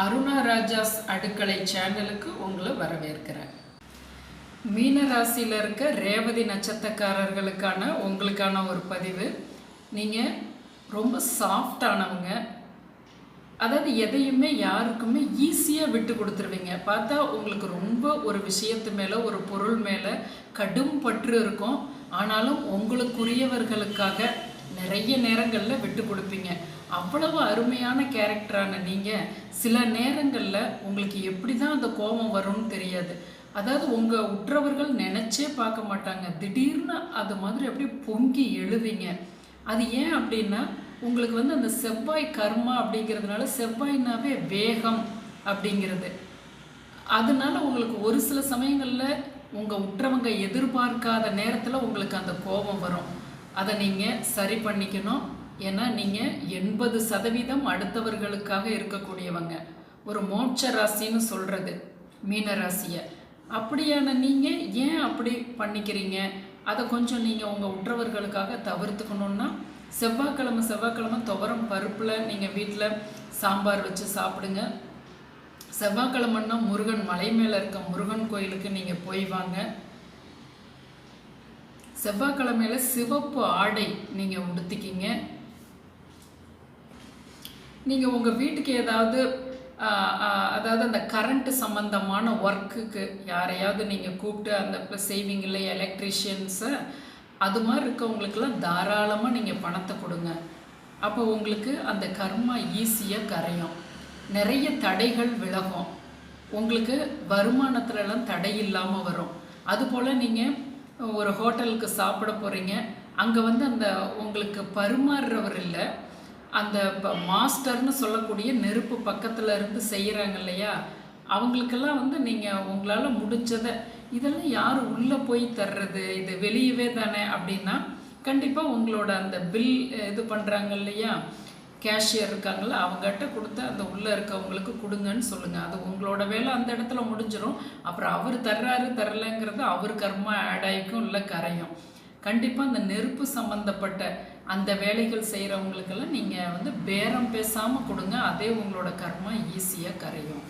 அருணா ராஜாஸ் அடுக்கலை சேனலுக்கு உங்களை வரவேற்கிறேன். மீன ராசியில் இருக்க ரேவதி நட்சத்திரக்காரர்களுக்கான உங்களுக்கான ஒரு பதிவு. நீங்கள் ரொம்ப சாஃப்டானவங்க அதாவது எதையுமே யாருக்குமே ஈஸியாக விட்டு கொடுத்துருவீங்க. பார்த்தா உங்களுக்கு ரொம்ப ஒரு விஷயத்து மேலே ஒரு பொருள் மேலே கடும் பற்று இருக்கும். ஆனாலும் உங்களுக்குரியவர்களுக்காக நிறைய நேரங்களில் விட்டு கொடுப்பீங்க. அவ்வளவு அருமையான கேரக்டரான நீங்கள் சில நேரங்களில் உங்களுக்கு எப்படி தான் அந்த கோபம் வரும்னு தெரியாது. அதாவது உங்கள் உற்றவர்கள் நினச்சே பார்க்க மாட்டாங்க. திடீர்னு அது மாதிரி அப்படியே பொங்கி எழுதிங்க அது ஏன் அப்படின்னா உங்களுக்கு வந்து அந்த செவ்வாய் கர்மா அப்படிங்கிறதுனால செவ்வாய்னாவே வேகம் அப்படிங்கிறது. அதனால உங்களுக்கு ஒரு சில சமயங்களில் உங்கள் உற்றவங்க எதிர்பார்க்காத நேரத்தில் உங்களுக்கு அந்த கோபம் வரும். அதை நீங்கள் சரி பண்ணிக்கணும். ஏன்னா நீங்கள் எண்பது சதவீதம் அடுத்தவர்களுக்காக இருக்கக்கூடியவங்க. ஒரு மோட்ச ராசின்னு சொல்கிறது மீன ராசியை. அப்படியான நீங்கள் ஏன் அப்படி பண்ணிக்கிறீங்க? அதை கொஞ்சம் நீங்கள் உங்கள் உற்றவர்களுக்காக தவிர்த்துக்கணுன்னா செவ்வாய்க்கிழமை செவ்வாய்க்கிழமை துவரம் பருப்பில் நீங்கள் வீட்டில் சாம்பார் வச்சு சாப்பிடுங்க. செவ்வாய்க்கிழமைன்னா முருகன் மலை மேலே இருக்க முருகன் கோயிலுக்கு நீங்கள் போய் வாங்க. செவ்வாய்க்கிழமையில் சிவப்பு ஆடை நீங்கள் உடுத்திக்கிங்க. நீங்கள் உங்கள் வீட்டுக்கு ஏதாவது அதாவது அந்த கரண்ட்டு சம்மந்தமான ஒர்க்குக்கு யாரையாவது நீங்கள் கூப்பிட்டு அந்த இப்போ செய்வீங்களே எலக்ட்ரிஷியன்ஸை அது மாதிரி இருக்கவங்களுக்கெல்லாம் தாராளமாக நீங்கள் பணத்தை கொடுங்க. அப்போ உங்களுக்கு அந்த கர்மா ஈஸியாக கரையும். நிறைய தடைகள் விலகும். உங்களுக்கு வருமானத்துலலாம் தடை இல்லாமல் வரும். அதுபோல் நீங்கள் ஒரு ஹோட்டலுக்கு சாப்பிட போகிறீங்க அங்கே வந்து அந்த உங்களுக்கு பரிமாறுறவர் இல்லை. அந்த மாஸ்டர்னு சொல்லக்கூடிய நெருப்பு பக்கத்தில் இருந்து செய்கிறாங்க இல்லையா? அவங்களுக்கெல்லாம் வந்து நீங்கள் உங்களால் முடிஞ்சதை இதெல்லாம் யார் உள்ளே போய் தர்றது? இது வெளியவே தானே அப்படின்னா கண்டிப்பாக உங்களோட அந்த பில் இது பண்ணுறாங்க இல்லையா? கேஷியர் இருக்காங்கள அவங்ககிட்ட கொடுத்து அந்த உள்ளே இருக்கவங்களுக்கு கொடுங்கன்னு சொல்லுங்கள் அது உங்களோட வேலை அந்த இடத்துல முடிஞ்சிடும் அப்புறம் அவர் தர்றாரு தரலைங்கிறது அவர் கர்மா ஆட் ஆகிக்கும் இல்லை கரையும். கண்டிப்பாக அந்த நெருப்பு சம்மந்தப்பட்ட அந்த வேலைகள் செய்கிறவங்களுக்கெல்லாம் நீங்கள் வந்து பேரம் பேசாமல் கொடுங்க. அதே உங்களோட கர்மா ஈஸியாக கரையும்.